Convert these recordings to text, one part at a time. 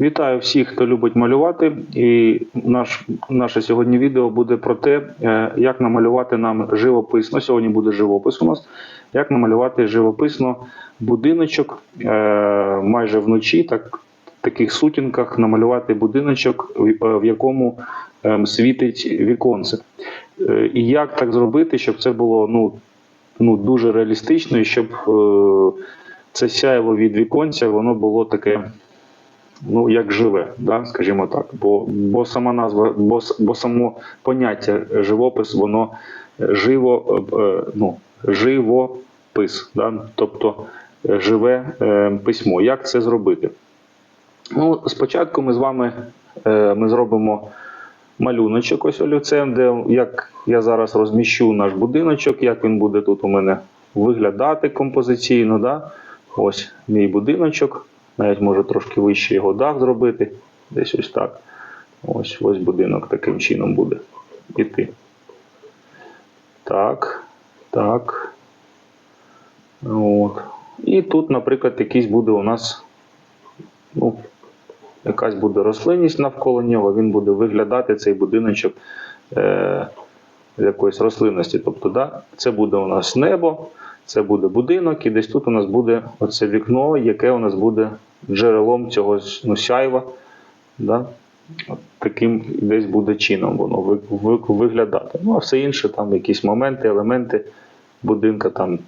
Вітаю всіх, хто любить малювати. І наш, наше сьогодні відео буде про те, е, як намалювати нам живописно. Сьогодні буде живопис у нас. Як намалювати живописно будиночок е, майже вночі, так, в таких сутінках намалювати будиночок, в- е, якому ем, світить віконце. І як так зробити, щоб це було ну, ну, дуже реалістично, і щоб це сяєво від віконця, воно було таке ну, як живе, да, скажімо так. Бо, бо сама назва, бо, бо само поняття живопис, воно е, живо, е, е, ну, живопис, да, тобто живе письмо. Як це зробити? Ну, спочатку ми з вами ми зробимо малюночок ось олівцем, де як я зараз розміщу наш будиночок, як він буде тут у мене виглядати композиційно. Да? Ось мій будиночок. Навіть можу трошки вище його дах зробити. Десь ось так. Ось ось будинок таким чином буде іти. Так. Так. От. І тут, наприклад, якийсь буде у нас ну, якась буде рослинність навколо нього, він буде виглядати цей будиночок е, з якоїсь рослинності. Тобто, да, це буде у нас небо, це буде будинок, і десь тут у нас буде оце вікно, яке у нас буде джерелом цього ну, сяйва. Да? Таким десь буде чином воно ви- ви- виглядати. Ну, а все інше, там якісь моменти, елементи будинка, там,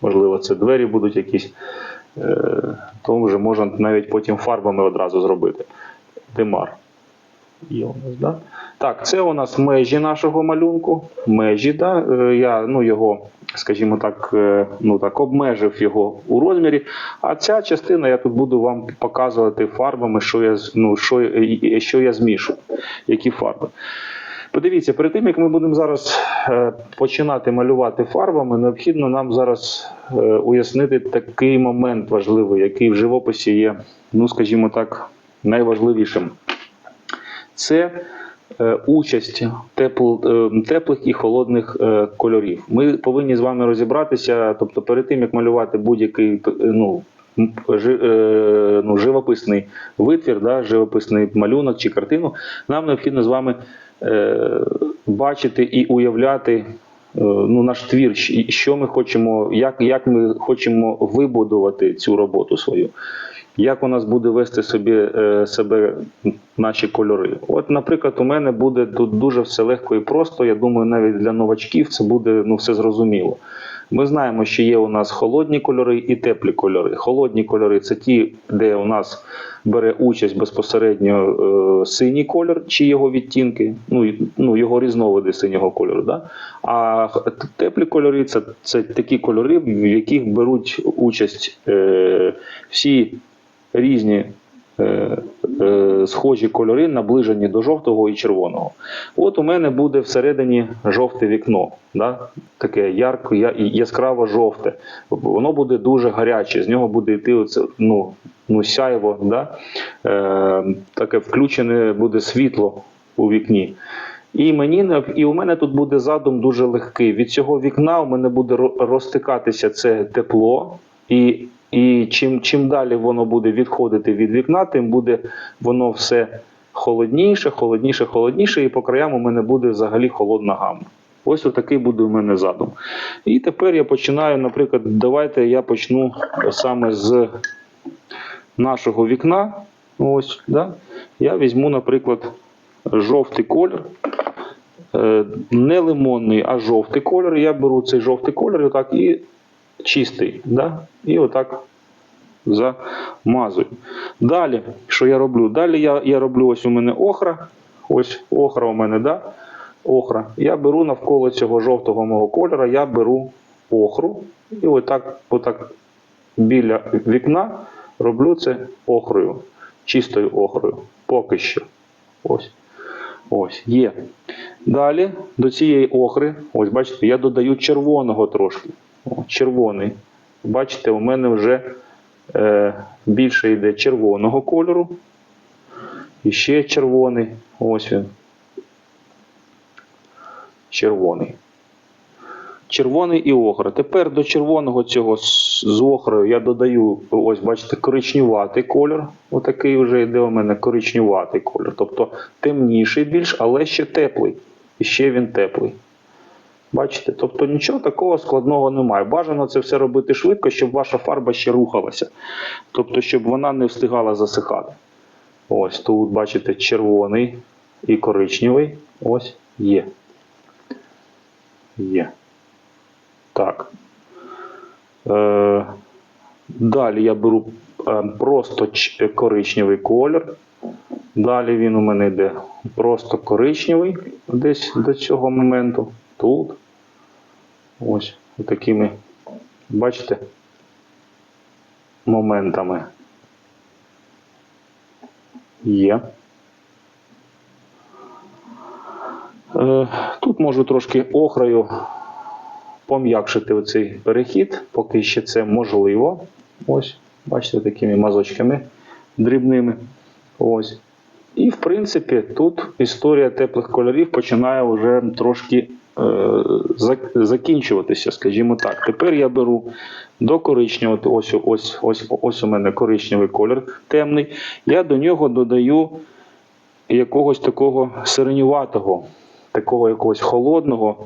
можливо, це двері будуть якісь е, то вже можна навіть потім фарбами одразу зробити. Демар. Є у нас, да? Так, це у нас межі нашого малюнку. Межі, да? Е, я ну, його, скажімо так, е, ну, так, обмежив його у розмірі. А ця частина я тут буду вам показувати фарбами, що я, ну, що, що я змішу, які фарби. Подивіться, перед тим як ми будемо зараз е, починати малювати фарбами, необхідно нам зараз е, уяснити такий момент важливий, який в живописі є, ну скажімо так, найважливішим. Це е, участь тепл, е, теплих і холодних е, кольорів. Ми повинні з вами розібратися, тобто перед тим як малювати будь-який ну, ну, живописний витвір, да, живописний малюнок чи картину, нам необхідно з вами бачити і уявляти ну, наш твір, що ми хочемо, як, як ми хочемо вибудувати цю роботу свою. Як у нас буде вести собі е, себе наші кольори? От, наприклад, у мене буде тут дуже все легко і просто. Я думаю, навіть для новачків це буде ну, все зрозуміло. Ми знаємо, що є у нас холодні кольори і теплі кольори. Холодні кольори це ті, де у нас бере участь безпосередньо е, синій колір чи його відтінки, ну, ну його різновиди синього кольору. Да? А теплі кольори це, це такі кольори, в яких беруть участь е, всі різні е, е, схожі кольори, наближені до жовтого і червоного. От у мене буде всередині жовте вікно, да? таке ярко, я- яскраво жовте. Воно буде дуже гаряче, з нього буде йти оце, ну, ну, сяйво, да? е, таке включене буде світло у вікні. І мені і у мене тут буде задум дуже легкий. Від цього вікна у мене буде розтикатися це тепло, і, і чим, чим далі воно буде відходити від вікна, тим буде воно все холодніше, холодніше, холодніше, і по краям у мене буде взагалі холодна гамма. Ось отакий буде у мене задум. І тепер я починаю, наприклад, давайте я почну саме з нашого вікна. Ось, да? Я візьму, наприклад, жовтий колір. Е, Не лимонний, а жовтий колір. Я беру цей жовтий колір отак і чистий. Да? І отак замазую. Далі, що я роблю? Далі я, я роблю ось у мене охра. Ось охра у мене, да? Охра. Я беру навколо цього жовтого мого кольора, я беру охру. І отак, отак біля вікна роблю це охрою, чистою охрою. Поки що. Ось. Ось, є. Далі до цієї охри, ось бачите, я додаю червоного трошки. Червоний. Бачите, у мене вже е, більше йде червоного кольору. І ще червоний. Ось він. Червоний. Червоний і охра. Тепер до червоного цього з охрою я додаю, ось бачите, коричневатий колір. Отакий вже йде у мене коричневатий колір. Тобто темніший більш, але ще теплий. І ще він теплий. Бачите? Тобто нічого такого складного немає. Бажано це все робити швидко, щоб ваша фарба ще рухалася. Тобто, щоб вона не встигала засихати. Ось тут, бачите, червоний і коричневий. Ось є. Є. Так. Е, далі я беру е, просто коричневий колір. Далі він у мене йде просто коричневий десь до цього моменту. Тут. Ось такими, бачите, моментами. Є. Е, Тут можу трошки охрою пом'якшити оцей перехід, поки ще це можливо. Ось, бачите, такими мазочками дрібними. Ось. І, в принципі, тут історія теплих кольорів починає вже трошки закінчуватися, скажімо так. Тепер я беру до коричневого, ось, ось, ось, ось у мене коричневий колір темний. Я до нього додаю якогось такого сиренюватого, такого якогось холодного,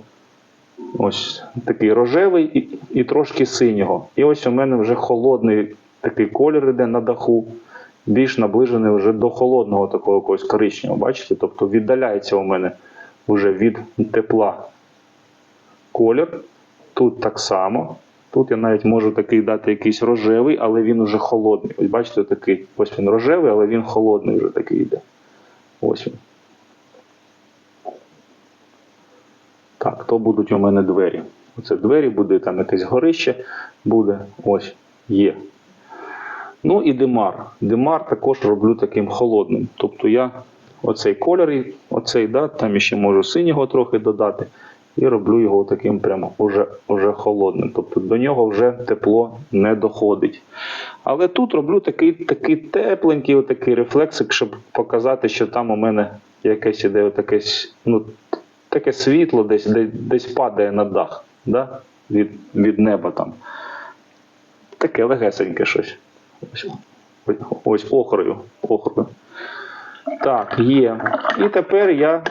ось такий рожевий і, і трошки синього. І ось у мене вже холодний такий колір іде на даху, більш наближений вже до холодного такого якогось коричневого. Бачите? Тобто віддаляється у мене вже від тепла колір. Тут так само. Тут я навіть можу такий дати якийсь рожевий, але він уже холодний. Ось бачите, такий, ось він рожевий, але він холодний вже такий йде. Ось він. Так, то будуть у мене двері. Оце двері буде, там якесь горище буде. Ось, є. Ну і димар. Димар також роблю таким холодним. Тобто я оцей колір, оцей, да, там ще можу синього трохи додати. І роблю його таким прямо уже, уже холодним. Тобто до нього вже тепло не доходить. Але тут роблю такий, такий тепленький отакий рефлексик, щоб показати, що там у мене якесь іде отаке, с- ну, таке світло десь, десь, десь падає на дах да? від, від неба там. Таке легесеньке щось. Ось, ось, ось охрою. охрою. Так, є. І тепер я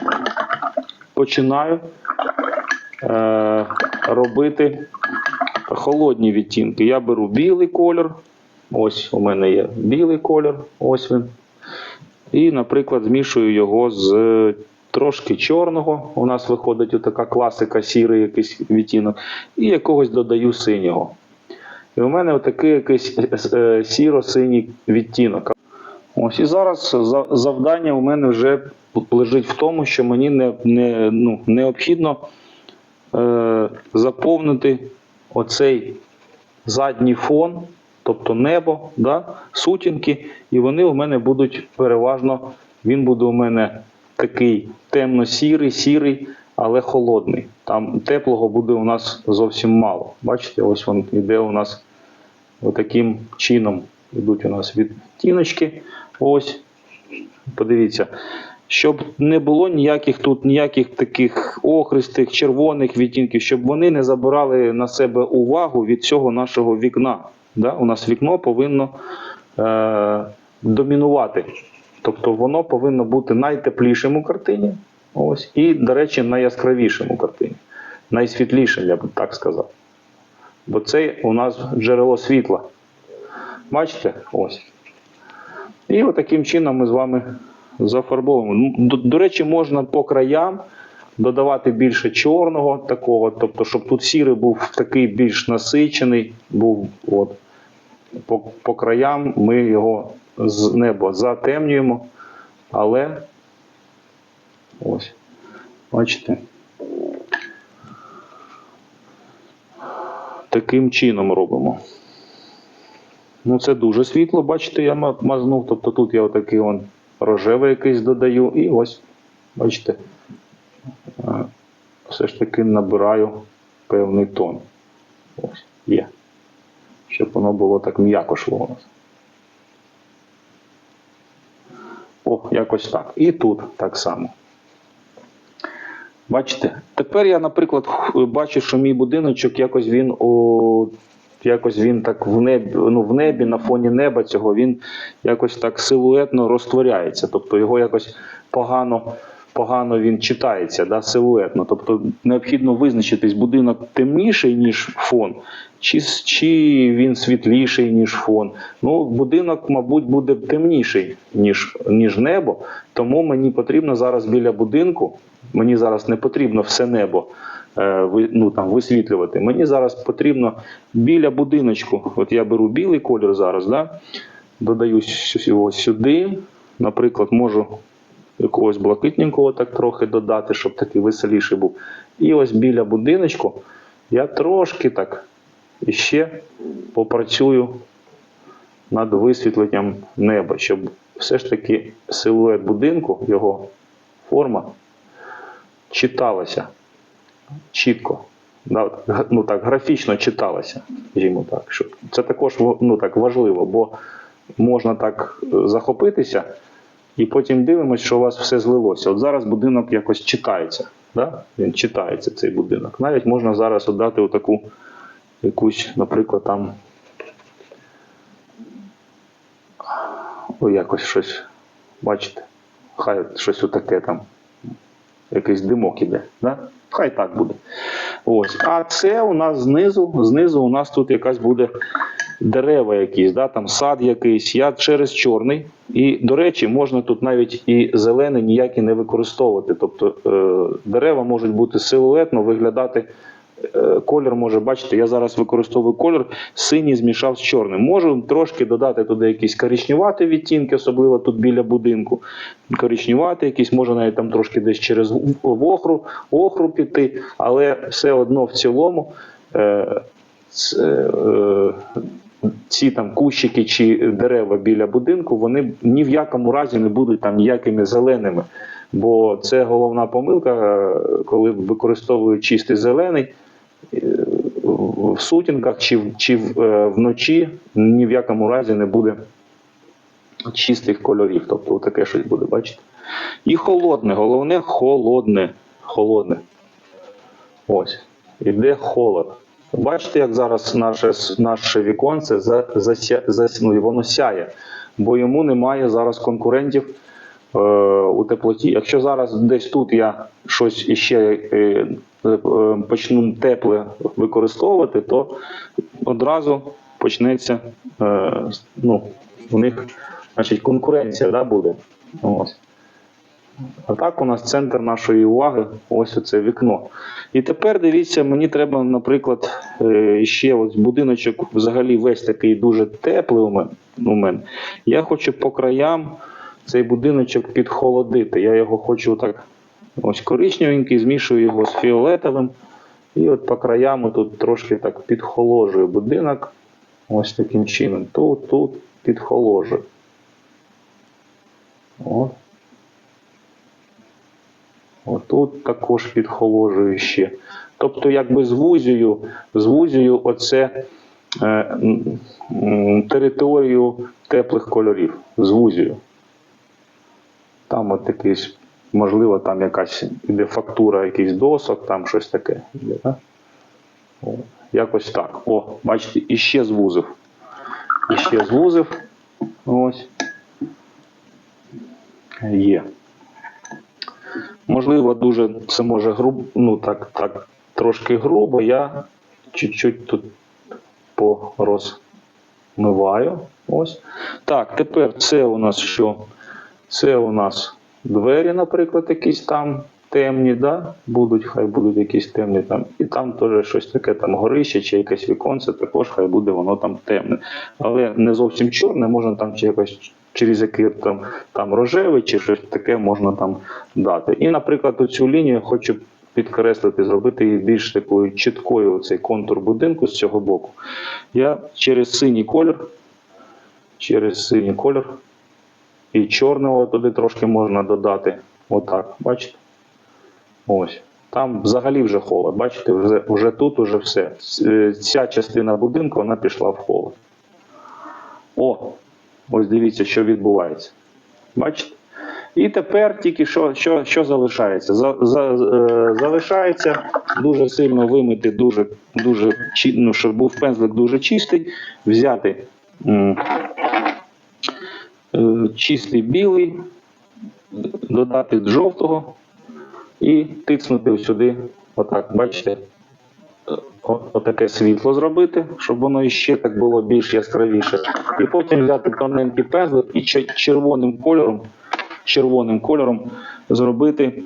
починаю е, робити холодні відтінки. Я беру білий колір. Ось у мене є білий колір, ось він. І, наприклад, змішую його з трошки чорного. У нас виходить така класика, сірий якийсь відтінок, і якогось додаю синього. І у мене отакий якийсь е, сіро-синій відтінок. Ось і зараз завдання у мене вже лежить в тому, що мені не, не, ну, необхідно е, заповнити оцей задній фон, тобто небо, да, сутінки, і вони у мене будуть переважно, він буде у мене такий темно-сірий, сірий, але холодний. Там теплого буде у нас зовсім мало. Бачите, ось він іде у нас отаким чином. Йдуть у нас відтіночки. Ось, подивіться. Щоб не було ніяких тут ніяких таких охристих, червоних відтінків, щоб вони не забирали на себе увагу від цього нашого вікна. Да? У нас вікно повинно е- домінувати. Тобто воно повинно бути найтеплішим у картині. Ось, і, до речі, найяскравішим у картині. Найсвітлішим, я б так сказав. Бо це у нас джерело світла. Бачите? Ось. І отаким чином ми з вами зафарбовуємо. До, до речі, можна по краям додавати більше чорного такого, тобто, щоб тут сірий був такий більш насичений, був от. По, по краям ми його з неба затемнюємо, але ось, бачите. Таким чином робимо. Ну, це дуже світло, бачите, я мазнув. Тобто тут я отакий он рожевий якийсь додаю, і ось, бачите, е, все ж таки набираю певний тон. Ось, є. Щоб воно було так м'яко шло у нас. О, якось так. І тут так само. Бачите? Тепер я, наприклад, бачу, що мій будиночок якось він о, якось він так в небі, ну, в небі, на фоні неба цього він якось так силуетно розтворяється. Тобто його якось погано, погано він читається, да, силуетно. Тобто необхідно визначитись, будинок темніший, ніж фон, чи, чи він світліший, ніж фон. Ну, будинок, мабуть, буде темніший, ніж, ніж небо. Тому мені потрібно зараз біля будинку, мені зараз не потрібно все небо ну, там, висвітлювати. Мені зараз потрібно біля будиночку. От я беру білий колір зараз, да? додаю його сюди. Наприклад, можу якогось блакитненького так трохи додати, щоб такий веселіший був. І ось біля будиночку я трошки так іще попрацюю над висвітленням неба, щоб все ж таки силует будинку, його форма читалася чітко. Ну так, графічно читалася, скажімо так. Що це також ну, так, важливо, бо можна так е, захопитися, і потім дивимося, що у вас все злилося. От зараз будинок якось читається. Да? Він читається, цей будинок. Навіть можна зараз отдати отаку якусь, наприклад, там. О, якось щось, бачите, хай щось отаке там, якийсь димок іде. Да? Хай так буде. Ось. А це у нас знизу, знизу у нас тут якась буде дерева якісь, да? там сад якийсь. Я через чорний. І, до речі, можна тут навіть і зелений ніякі не використовувати. Тобто е, дерева можуть бути силуетно виглядати. Е, Колір може бачити, я зараз використовую колір синій змішав з чорним. Можу трошки додати туди якісь коричневаті відтінки, особливо тут біля будинку. Коричневаті якісь, може навіть там трошки десь через охру, охру піти, але все одно в цілому е, це, е, ці там кущики чи дерева біля будинку, вони ні в якому разі не будуть там ніякими зеленими. Бо це головна помилка, е, коли використовують чистий зелений е, в сутінках чи, чи е, вночі ні в якому разі не буде чистих кольорів. Тобто таке щось буде, бачите? І холодне, головне холодне. Холодне. Ось. Іде холод. Бачите, як зараз наше, наше віконце за, зася, зас- ну, воно сяє, бо йому немає зараз конкурентів е, у теплоті. Якщо зараз десь тут я щось іще е, е, почну тепле використовувати, то одразу почнеться е, ну, у них значить, конкуренція да, буде. Ось. А так у нас центр нашої уваги ось оце вікно. І тепер дивіться, мені треба, наприклад, е, ще ось будиночок взагалі весь такий дуже теплий у мене. Я хочу по краям цей будиночок підхолодити. Я його хочу так ось коричневенький, змішую його з фіолетовим. І от по краям тут трошки так підхоложую будинок. Ось таким чином. Тут, тут підхоложую. От. Отут також підхоложую ще. Тобто, якби звузюю, звузюю оце е, територію теплих кольорів. Звузюю. Там от якийсь, можливо, там якась іде фактура якийсь досок, там щось таке. Да? О, якось так. О, бачите, іще звузив. Іще звузив. Ось. Є. Можливо, дуже це може грубо, ну так, так, трошки грубо. Я чуть-чуть тут порозмиваю. Ось. Так, тепер це у нас що? Це у нас двері, наприклад, якісь там темні, да? будуть, хай будуть якісь темні там. І там теж щось таке там горище чи якесь віконце, також хай буде воно там темне. Але не зовсім чорне, можна там чи якось через який там, там рожевий, чи щось таке можна там дати. І, наприклад, цю лінію хочу підкреслити, зробити її більш такою чіткою, цей контур будинку з цього боку. Я через синій колір, через синій колір і чорного туди трошки можна додати. Отак, бачите? Ось. Там взагалі вже холод. Бачите, вже, вже тут уже все. Ця частина будинку вона пішла в холод. О, ось дивіться, що відбувається. Бачите? І тепер тільки що, що, що залишається? За, за, е, залишається дуже сильно вимити, дуже, дуже, ну, щоб був пензлик дуже чистий, взяти е, чистий білий, додати жовтого і тицнути сюди, отак, бачите, отаке світло зробити, щоб воно іще так було більш яскравіше. І потім взяти тоненький пензлик і червоним кольором, червоним кольором зробити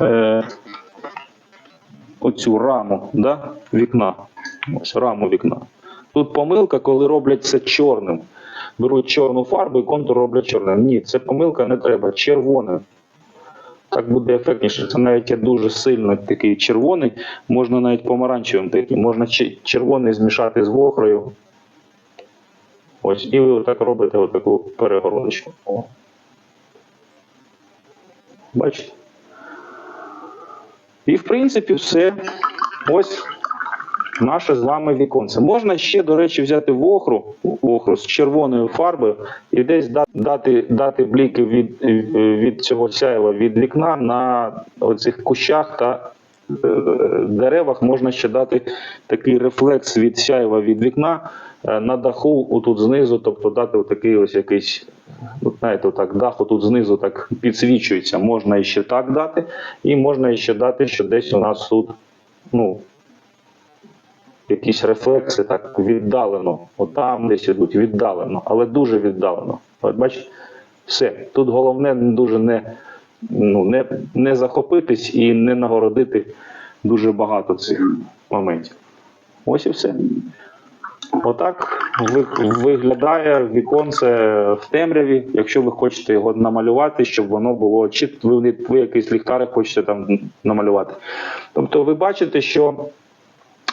е, оцю раму да, вікна. Ось раму вікна. Тут помилка, коли роблять це чорним. Беруть чорну фарбу і контур роблять чорним. Ні, це помилка не треба. Червоним. Так буде ефектніше. Це навіть є дуже сильно такий червоний, можна навіть помаранчевим таким. Можна червоний змішати з вохрою. Ось, і ви отак робите отаку перегородочку. Бачите? І в принципі все. Ось наше з вами віконце. Можна ще, до речі, взяти вохру, вохру з червоною фарбою і десь дати, дати бліки від, від цього сяєва від вікна на оцих кущах та е, деревах. Можна ще дати такий рефлекс від сяєва від вікна е, на даху, отут знизу, тобто дати отакий ось якийсь. От, знаєте, так, дах тут знизу так підсвічується. Можна іще так дати, і можна іще дати, що десь у нас тут ну, якісь рефлекси так віддалено. От там десь ідуть віддалено, але дуже віддалено. От бачите, все. Тут головне дуже не, ну, не, не захопитись і не нагородити дуже багато цих моментів. Ось і все. Отак виглядає віконце в темряві, якщо ви хочете його намалювати, щоб воно було, чи ви, ви якийсь ліхтарик хочете там намалювати. Тобто ви бачите, що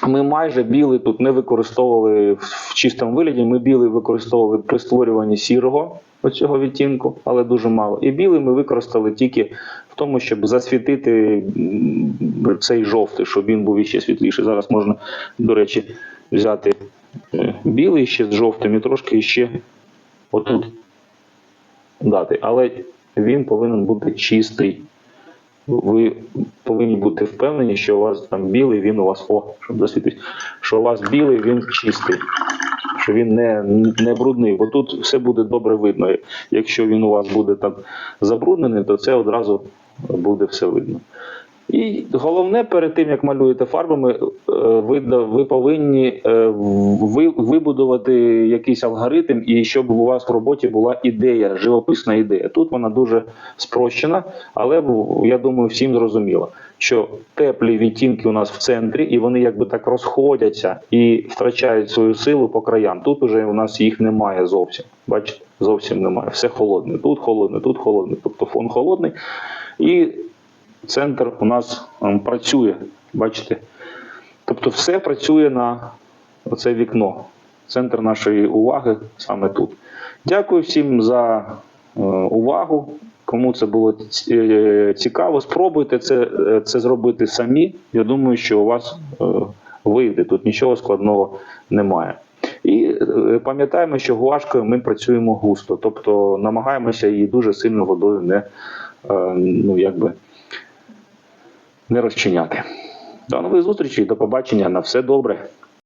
ми майже білий тут не використовували в чистому вигляді. Ми білий використовували при створюванні сірого оцього відтінку, але дуже мало. І білий ми використали тільки в тому, щоб засвітити цей жовтий, щоб він був іще світліший. Зараз можна, до речі, взяти е, білий ще з жовтим і трошки ще отут дати. Але він повинен бути чистий. Ви повинні бути впевнені, що у вас там білий, він у вас о, щоб засвітить, що у вас білий, він чистий, що він не, не брудний, бо тут все буде добре видно. Якщо він у вас буде там забруднений, то це одразу буде все видно. І головне, перед тим як малюєте фарбами, е, ви, ви повинні е, вибудувати якийсь алгоритм, і щоб у вас в роботі була ідея, живописна ідея. Тут вона дуже спрощена, але я думаю, всім зрозуміло, що теплі відтінки у нас в центрі, і вони якби так розходяться і втрачають свою силу по краям. Тут уже у нас їх немає зовсім. Бачите, зовсім немає. Все холодне. Тут холодне, тут холодне. Тобто фон холодний. І центр у нас ем, працює, бачите? Тобто все працює на оце вікно. Центр нашої уваги саме тут. Дякую всім за е, увагу. Кому це було е, цікаво, спробуйте це, е, це зробити самі. Я думаю, що у вас е, вийде. Тут нічого складного немає. І е, пам'ятаємо, що гуашкою ми працюємо густо, тобто намагаємося її дуже сильно водою не, е, ну, якби, не розчиняти. До нових зустрічей, до побачення. На все добре.